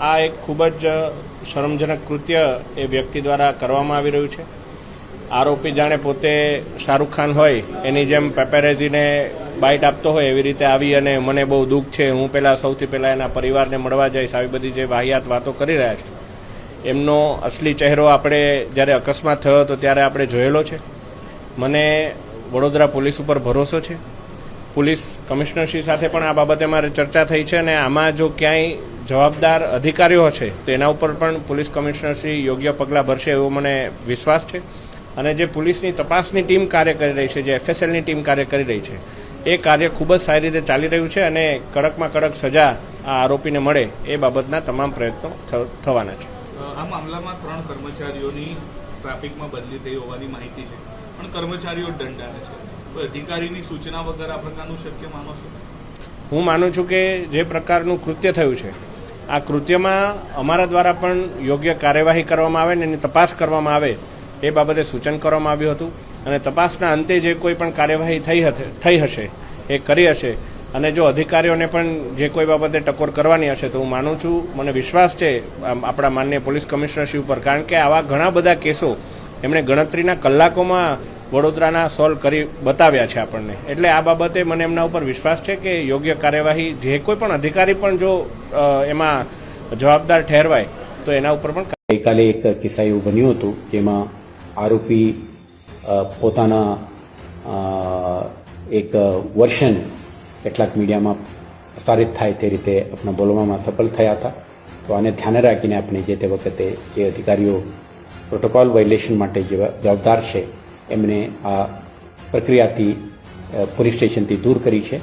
આ એક ખૂબ જ શરમજનક કૃત્ય એ વ્યક્તિ દ્વારા કરવામાં આવી રહ્યું છે. આરોપી જાણે પોતે શાહરૂખ ખાન હોય, એની જેમ પેપેરેઝીને બાઇટ આપતો હોય એવી રીતે આવી અને મને બહુ દુઃખ છે, હું પહેલાં સૌથી પહેલાં એના પરિવારને મળવા જઈશ, આવી બધી જે વાહિયાત વાતો કરી રહ્યા છે. એમનો અસલી ચહેરો આપણે જ્યારે અકસ્માત થયો હતો ત્યારે આપણે જોયેલો છે. મને વડોદરા પોલીસ ઉપર ભરોસો છે. પોલીસ કમિશનરશ્રી સાથે પણ આ બાબતે મારે ચર્ચા થઈ છે અને આમાં જો ક્યાંય જવાબદાર અધિકારીઓ છે તો એના ઉપર પણ પોલીસ કમિશનરશ્રી યોગ્ય પગલાં ભરશે એવો મને વિશ્વાસ છે. અને જે પોલીસની તપાસની ટીમ કાર્ય કરી રહી છે જે એફએસએલની ટીમ કાર્ય કરી રહી છે એ કાર્ય ખૂબ જ સારી રીતે ચાલી રહ્યું છે અને કડકમાં કડક સજા આ આરોપીને મળે એ બાબતના તમામ પ્રયત્નો થવાના છે. આ મામલામાં ત્રણ કર્મચારીઓની ટ્રાફિકમાં બદલી થઈ હોવાની માહિતી છે. પણ કર્મચારીઓ દંડાને છે. અધિકારીની સૂચના વગર આ પ્રકારનું શક્ય માનો છો? હું માનું છું કે જે પ્રકારનું કૃત્ય થયું છે આ કૃત્યમાં અમારા દ્વારા પણ યોગ્ય કાર્યવાહી કરવામાં આવે ને એની તપાસ કરવામાં આવે એ બાબતે સૂચન કરવામાં આવ્યું હતું. અને તપાસના અંતે જે કોઈ પણ કાર્યવાહી થઈ થઈ હશે, એ કરી હશે. અને જો અધિકારીઓને પણ જે કોઈ બાબતે ટકોર કરવાની હશે તો હું માનું છું, મને વિશ્વાસ છે આપણા માન્ય પોલીસ કમિશનરશ્રી ઉપર. કારણ કે આવા ઘણા બધા કેસો એમણે ગણતરીના કલાકોમાં વડોદરાના સોલ્વ કરી બતાવ્યા છે આપણને. એટલે આ બાબતે મને એમના ઉપર વિશ્વાસ છે કે યોગ્ય કાર્યવાહી જે કોઈ પણ અધિકારી પણ જો એમાં જવાબદાર ઠેરવાય, તો એના ઉપર પણ ગઈકાલે એક કિસ્સા એવું બન્યું હતું જેમાં આરોપી પોતાના એક વર્શન કેટલાક મીડિયામાં પ્રસારિત થાય તે રીતે આપણા બોલવામાં સફળ થયા હતા. તો આને ધ્યાને રાખીને આપણે જે તે વખતે જે અધિકારીઓ પ્રોટોકોલ વાયોલેશન માટે જવા- જવાબદાર છે એમને આ પ્રક્રિયાથી પોલીસ સ્ટેશનથી દૂર કરી છે.